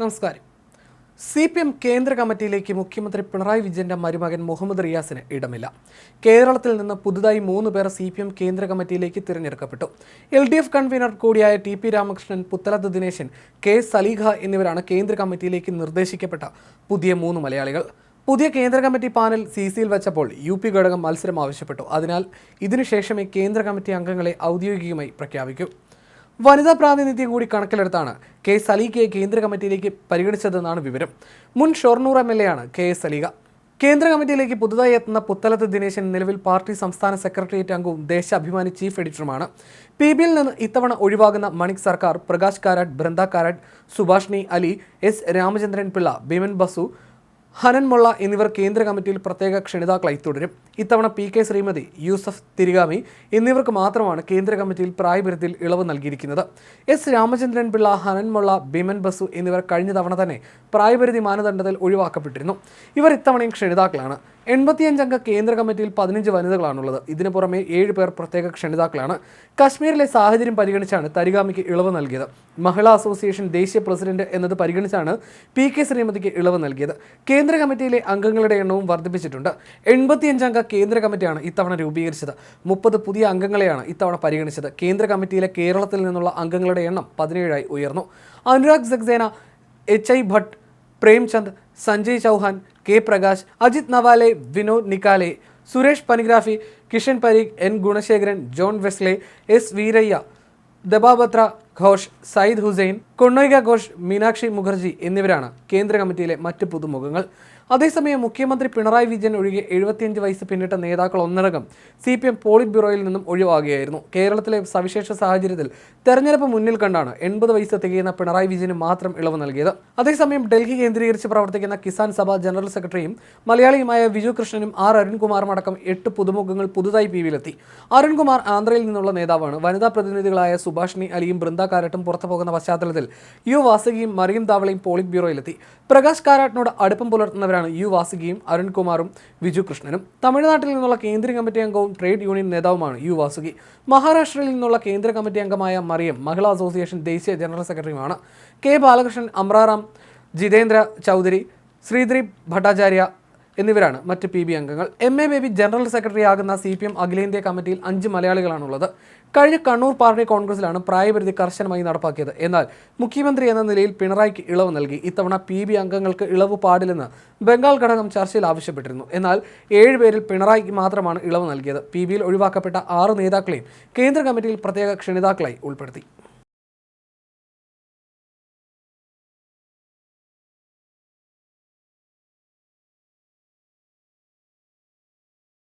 നമസ്കാരം. C P M കേന്ദ്ര കമ്മിറ്റിയിലേക്ക് മുഖ്യമന്ത്രി പിണറായി വിജയന്റെ മരുമകൻ മുഹമ്മദ് റിയാസിന് ഇടമില്ല. കേരളത്തിൽ നിന്ന് പുതുതായി മൂന്ന് പേർ സി പി എം കേന്ദ്ര കമ്മിറ്റിയിലേക്ക് തിരഞ്ഞെടുക്കപ്പെട്ടു. എൽ ഡി എഫ് കൺവീനർ കൂടിയായ T P Ramakrishnan Puthalath Dineshan K Saleekha എന്നിവരാണ് കേന്ദ്ര കമ്മിറ്റിയിലേക്ക് നിർദ്ദേശിക്കപ്പെട്ട പുതിയ മൂന്ന് മലയാളികൾ. പുതിയ കേന്ദ്ര കമ്മിറ്റി പാനൽ സി സിയിൽ വെച്ചപ്പോൾ യു പി ഘടകം മത്സരം ആവശ്യപ്പെട്ടു. അതിനാൽ ഇതിനുശേഷമേ കേന്ദ്ര കമ്മിറ്റി അംഗങ്ങളെ ഔദ്യോഗികമായി പ്രഖ്യാപിക്കൂ. വനിതാ പ്രാതിനിധ്യം കൂടി കണക്കിലെടുത്താണ് കെ സലീഖയെ കേന്ദ്ര കമ്മിറ്റിയിലേക്ക് പരിഗണിച്ചതെന്നാണ് വിവരം. മുൻ ഷൊർണൂർ എം എൽ എ ആണ് കെ എസ് സലീഖ. കേന്ദ്ര കമ്മിറ്റിയിലേക്ക് പുതുതായി എത്തുന്ന പുത്തലത്ത് ദിനേശൻ നിലവിൽ പാർട്ടി സംസ്ഥാന സെക്രട്ടേറിയറ്റ് അംഗവും ദേശാഭിമാനി ചീഫ് എഡിറ്ററുമാണ്. പി ബിയിൽ നിന്ന് ഇത്തവണ ഒഴിവാകുന്ന മണിക് സർക്കാർ പ്രകാശ് കാരാട്ട് ബൃന്ദ കാരാട്ട് സുഭാഷ്ണി അലി എസ് രാമചന്ദ്രൻ പിള്ള ബിമൻ ബസു ഹനൻ മൊള്ള എന്നിവർ കേന്ദ്ര കമ്മിറ്റിയിൽ പ്രത്യേക ക്ഷണിതാക്കളായി തുടരും. ഇത്തവണ പി കെ ശ്രീമതി യൂസഫ് തിരികാമി എന്നിവർക്ക് മാത്രമാണ് കേന്ദ്ര കമ്മിറ്റിയിൽ പ്രായപരിധിയിൽ ഇളവ് നൽകിയിരിക്കുന്നത്. എസ് രാമചന്ദ്രൻ പിള്ള ഹനൻമുള്ള ബിമൻ ബസു എന്നിവർ കഴിഞ്ഞ തവണ തന്നെ പ്രായപരിധി മാനദണ്ഡത്തിൽ ഒഴിവാക്കപ്പെട്ടിരുന്നു. ഇവർ ഇത്തവണയും ക്ഷണിതാക്കളാണ്. എൺപത്തിയഞ്ചംഗ കേന്ദ്ര കമ്മിറ്റിയിൽ പതിനഞ്ച് വനിതകളാണുള്ളത്. ഇതിനു പുറമെ ഏഴ് പേർ പ്രത്യേക ക്ഷണിതാക്കളാണ്. കശ്മീരിലെ സാഹചര്യം പരിഗണിച്ചാണ് തരിഗാമിക്ക് ഇളവ് നൽകിയത്. മഹിളാ അസോസിയേഷൻ ദേശീയ പ്രസിഡന്റ് എന്നത് പരിഗണിച്ചാണ് പി കെ ശ്രീമതിക്ക് ഇളവ് നൽകിയത്. കേന്ദ്ര കമ്മിറ്റിയിലെ അംഗങ്ങളുടെ എണ്ണവും വർദ്ധിപ്പിച്ചിട്ടുണ്ട്. എൺപത്തിയഞ്ചംഗ കേന്ദ്ര കമ്മിറ്റിയാണ് ഇത്തവണ രൂപീകരിച്ചത്. മുപ്പത് പുതിയ അംഗങ്ങളെയാണ് ഇത്തവണ പരിഗണിച്ചത്. കേന്ദ്ര കമ്മിറ്റിയിലെ കേരളത്തിൽ നിന്നുള്ള അംഗങ്ങളുടെ എണ്ണം പതിനേഴായി ഉയർന്നു. Anurag Saxena H I Bhatt Premchand Sanjay Chauhan K Prakash Ajit Nawale Vinod Nikole Suresh Panigrahi Kishan Parikh N Gunasekaran John Wesley S Veeraiah Debabrata Ghosh Syed Hussain Kanika Ghosh Meenakshi Mukherjee എന്നിവരാണ് കേന്ദ്ര കമ്മിറ്റിയിലെ മറ്റ് പുതുമുഖങ്ങൾ. അതേസമയം മുഖ്യമന്ത്രി പിണറായി വിജയൻ ഒഴികെ എഴുപത്തിയഞ്ച് വയസ്സ് പിന്നിട്ട നേതാക്കൾ ഒന്നടങ്കം സി പി എം പോളിറ്റ് ബ്യൂറോയിൽ നിന്നും ഒഴിവാകുകയായിരുന്നു. കേരളത്തിലെ സവിശേഷ സാഹചര്യത്തിൽ തെരഞ്ഞെടുപ്പ് മുന്നിൽ കണ്ടാണ് എൺപത് വയസ്സ് തികയുന്ന പിണറായി വിജയന് മാത്രം ഇളവ് നൽകിയത്. അതേസമയം ഡൽഹി കേന്ദ്രീകരിച്ച് പ്രവർത്തിക്കുന്ന കിസാൻ സഭ ജനറൽ സെക്രട്ടറിയും മലയാളിയുമായ വിജു കൃഷ്ണനും ആർ അരുൺകുമാറും അടക്കം എട്ട് പുതുമുഖങ്ങൾ പുതുതായി പി വിയിലെത്തി. അരുൺകുമാർ ആന്ധ്രയിൽ നിന്നുള്ള നേതാവാണ്. വനിതാ പ്രതിനിധികളായ സുഭാഷിണി അലിയും ബൃന്ദ കാരാട്ടും പുറത്തു പോകുന്ന പശ്ചാത്തലത്തിൽ യു വാസുകിയും മറിയം താവളയും പോളിറ്റ് ബ്യൂറോയിലെത്തി. പ്രകാശ് കാരാട്ടിനോട് അടുപ്പം പുലർത്തുന്നവരാണ് യു വാസുകിയും അരുൺകുമാറും വിജു കൃഷ്ണനും. തമിഴ്നാട്ടിൽ നിന്നുള്ള കേന്ദ്ര കമ്മിറ്റി അംഗവും ട്രേഡ് യൂണിയൻ നേതാവുമാണ് യു വാസുകി. മഹാരാഷ്ട്രയിൽ നിന്നുള്ള കേന്ദ്ര കമ്മിറ്റി അംഗമായ മറിയം മഹിളാ അസോസിയേഷൻ ദേശീയ ജനറൽ സെക്രട്ടറിയുമാണ്. കെ ബാലകൃഷ്ണൻ അമ്രാറാം ജിതേന്ദ്ര ചൗധരി ശ്രീദ്രീപ് ഭട്ടാചാര്യ എന്നിവരാണ് മറ്റ് പി ബി അംഗങ്ങൾ. M A Baby general secretary ആകുന്ന സി പി എം അഖിലേന്ത്യാ കമ്മിറ്റിയിൽ അഞ്ച് മലയാളികളാണുള്ളത്. കഴിഞ്ഞ കണ്ണൂർ പാർട്ടി കോൺഗ്രസിലാണ് പ്രായപരിധി കർശനമായി നടപ്പാക്കിയത്. എന്നാൽ മുഖ്യമന്ത്രി എന്ന നിലയിൽ പിണറായിക്ക് ഇളവ് നൽകി. ഇത്തവണ പി ബി അംഗങ്ങൾക്ക് ഇളവ് പാടില്ലെന്ന് ബംഗാൾ ഘടകം ചർച്ചയിൽ ആവശ്യപ്പെട്ടിരുന്നു. എന്നാൽ ഏഴുപേരിൽ പിണറായിക്ക് മാത്രമാണ് ഇളവ് നൽകിയത്. പി ബിയിൽ ഒഴിവാക്കപ്പെട്ട ആറ് നേതാക്കളെയും കേന്ദ്ര കമ്മിറ്റിയിൽ പ്രത്യേക ക്ഷണിതാക്കളായി ഉൾപ്പെടുത്തി.